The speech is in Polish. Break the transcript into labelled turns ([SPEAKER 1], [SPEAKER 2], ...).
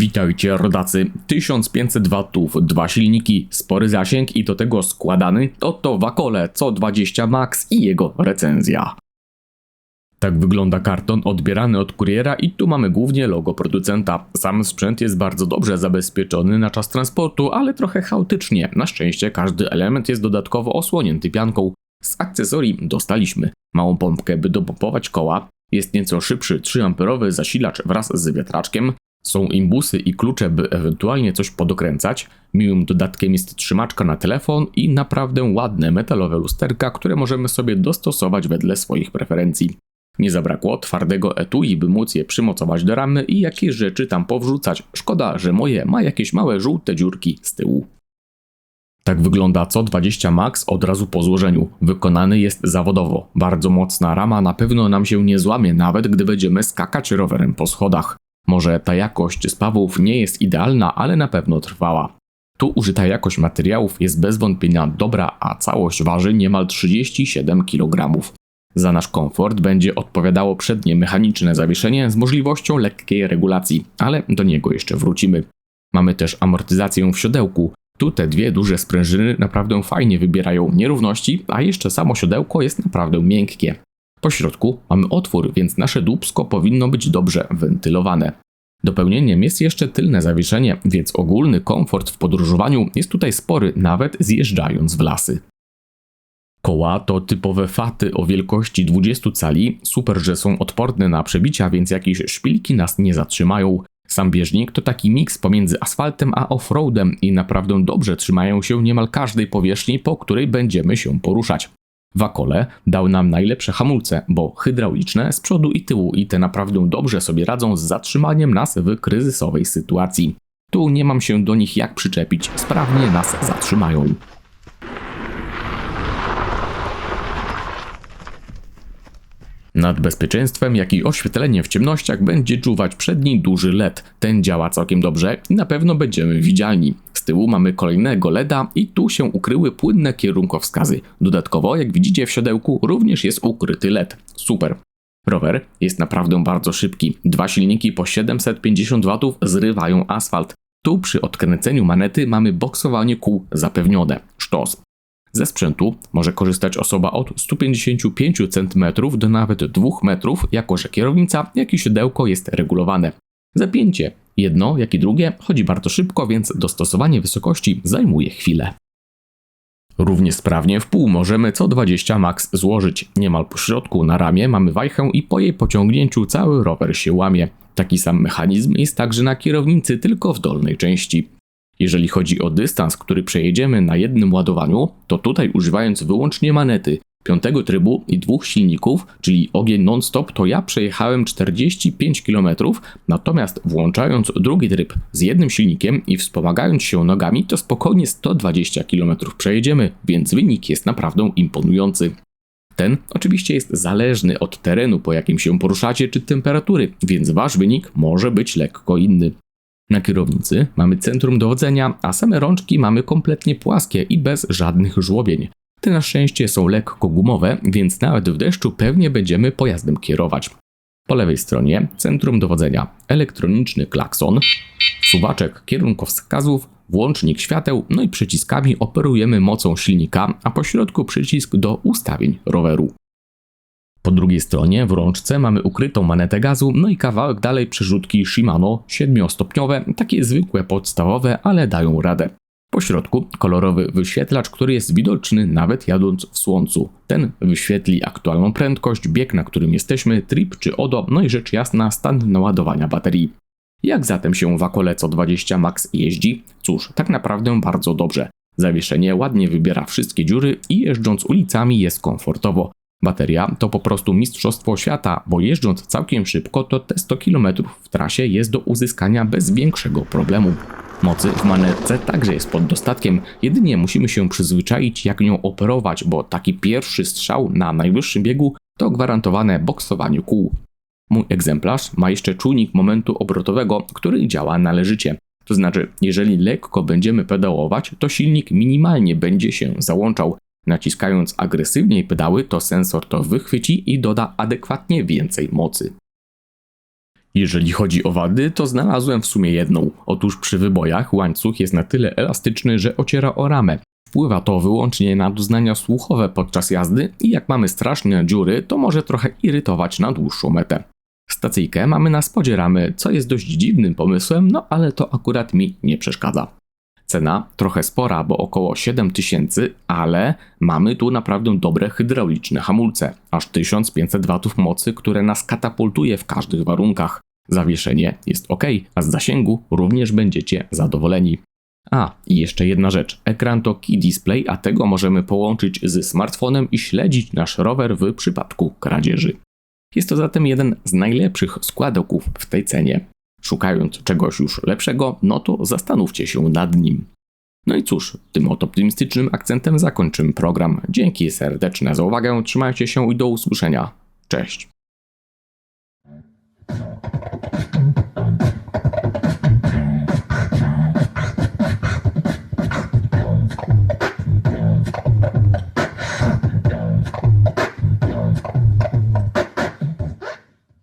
[SPEAKER 1] Witajcie rodacy, 1500 watów, dwa silniki, spory zasięg i do tego składany, oto Wakole co 20 Max i jego recenzja. Tak wygląda karton odbierany od kuriera i tu mamy głównie logo producenta. Sam sprzęt jest bardzo dobrze zabezpieczony na czas transportu, ale trochę chaotycznie. Na szczęście każdy element jest dodatkowo osłonięty pianką. Z akcesorii dostaliśmy małą pompkę, by dopompować koła, jest nieco szybszy 3-amperowy zasilacz wraz z wiatraczkiem, są imbusy i klucze, by ewentualnie coś podokręcać. Miłym dodatkiem jest trzymaczka na telefon i naprawdę ładne metalowe lusterka, które możemy sobie dostosować wedle swoich preferencji. Nie zabrakło twardego etui, by móc je przymocować do ramy i jakieś rzeczy tam powrzucać. Szkoda, że moje ma jakieś małe żółte dziurki z tyłu. Tak wygląda co 20 Max od razu po złożeniu. Wykonany jest zawodowo. Bardzo mocna rama na pewno nam się nie złamie, nawet gdy będziemy skakać rowerem po schodach. Może ta jakość spawów nie jest idealna, ale na pewno trwała. Tu użyta jakość materiałów jest bez wątpienia dobra, a całość waży niemal 37 kg. Za nasz komfort będzie odpowiadało przednie mechaniczne zawieszenie z możliwością lekkiej regulacji, ale do niego jeszcze wrócimy. Mamy też amortyzację w siodełku. Tu te dwie duże sprężyny naprawdę fajnie wybierają nierówności, a jeszcze samo siodełko jest naprawdę miękkie. Po środku mamy otwór, więc nasze dubsko powinno być dobrze wentylowane. Dopełnieniem jest jeszcze tylne zawieszenie, więc ogólny komfort w podróżowaniu jest tutaj spory, nawet zjeżdżając w lasy. Koła to typowe faty o wielkości 20 cali, super, że są odporne na przebicia, więc jakieś szpilki nas nie zatrzymają. Sam bieżnik to taki miks pomiędzy asfaltem a offroadem i naprawdę dobrze trzymają się niemal każdej powierzchni, po której będziemy się poruszać. Wakole dał nam najlepsze hamulce, bo hydrauliczne z przodu i tyłu i te naprawdę dobrze sobie radzą z zatrzymaniem nas w kryzysowej sytuacji. Tu nie mam się do nich jak przyczepić, sprawnie nas zatrzymają. Nad bezpieczeństwem, jak i oświetleniem w ciemnościach będzie czuwać przedni duży LED. Ten działa całkiem dobrze i na pewno będziemy widzialni. Z tyłu mamy kolejnego LEDa i tu się ukryły płynne kierunkowskazy. Dodatkowo, jak widzicie w siodełku, również jest ukryty LED. Super. Rower jest naprawdę bardzo szybki. Dwa silniki po 750 W zrywają asfalt. Tu przy odkręceniu manety mamy boksowanie kół zapewnione. Sztos. Ze sprzętu może korzystać osoba od 155 cm do nawet 2 metrów, jako że kierownica, jak i siodełko jest regulowane. Zapięcie jedno, jak i drugie chodzi bardzo szybko, więc dostosowanie wysokości zajmuje chwilę. Równie sprawnie w pół możemy co 20 max złożyć. Niemal po środku na ramię mamy wajchę i po jej pociągnięciu cały rower się łamie. Taki sam mechanizm jest także na kierownicy, tylko w dolnej części. Jeżeli chodzi o dystans, który przejedziemy na jednym ładowaniu, to tutaj używając wyłącznie manety, piątego trybu i dwóch silników, czyli ogień non-stop, to ja przejechałem 45 km, natomiast włączając drugi tryb z jednym silnikiem i wspomagając się nogami, to spokojnie 120 km przejedziemy, więc wynik jest naprawdę imponujący. Ten oczywiście jest zależny od terenu, po jakim się poruszacie, czy temperatury, więc wasz wynik może być lekko inny. Na kierownicy mamy centrum dowodzenia, a same rączki mamy kompletnie płaskie i bez żadnych żłobień. Te na szczęście są lekko gumowe, więc nawet w deszczu pewnie będziemy pojazdem kierować. Po lewej stronie centrum dowodzenia, elektroniczny klakson, suwaczek kierunkowskazów, włącznik świateł, no i przyciskami operujemy mocą silnika, a po środku przycisk do ustawień roweru. Po drugiej stronie w rączce mamy ukrytą manetę gazu, no i kawałek dalej przerzutki Shimano 7-stopniowe, takie zwykłe, podstawowe, ale dają radę. Po środku kolorowy wyświetlacz, który jest widoczny nawet jadąc w słońcu. Ten wyświetli aktualną prędkość, bieg na którym jesteśmy, trip czy odo, no i rzecz jasna stan naładowania baterii. Jak zatem się w Akoleco 20 Max jeździ? Cóż, tak naprawdę bardzo dobrze. Zawieszenie ładnie wybiera wszystkie dziury i jeżdżąc ulicami jest komfortowo. Bateria to po prostu mistrzostwo świata, bo jeżdżąc całkiem szybko, to te 100 km w trasie jest do uzyskania bez większego problemu. Mocy w manetce także jest pod dostatkiem, jedynie musimy się przyzwyczaić jak nią operować, bo taki pierwszy strzał na najwyższym biegu to gwarantowane boksowanie kół. Mój egzemplarz ma jeszcze czujnik momentu obrotowego, który działa należycie. To znaczy, jeżeli lekko będziemy pedałować, to silnik minimalnie będzie się załączał, Naciskając agresywniej pedały, to sensor to wychwyci i doda adekwatnie więcej mocy. Jeżeli chodzi o wady, to znalazłem w sumie jedną. Otóż przy wybojach łańcuch jest na tyle elastyczny, że ociera o ramę. Wpływa to wyłącznie na doznania słuchowe podczas jazdy i jak mamy straszne dziury, to może trochę irytować na dłuższą metę. Stacyjkę mamy na spodzie ramy, co jest dość dziwnym pomysłem, no ale to akurat mi nie przeszkadza. Cena trochę spora, bo około 7000, ale mamy tu naprawdę dobre hydrauliczne hamulce, aż 1500 W mocy, które nas katapultuje w każdych warunkach. Zawieszenie jest ok, a z zasięgu również będziecie zadowoleni. A, i jeszcze jedna rzecz. Ekran to key display, a tego możemy połączyć z smartfonem i śledzić nasz rower w przypadku kradzieży. Jest to zatem jeden z najlepszych składoków w tej cenie szukając czegoś już lepszego, no to zastanówcie się nad nim. No i cóż, tym oto optymistycznym akcentem zakończymy program. Dzięki serdeczne za uwagę, trzymajcie się i do usłyszenia. Cześć.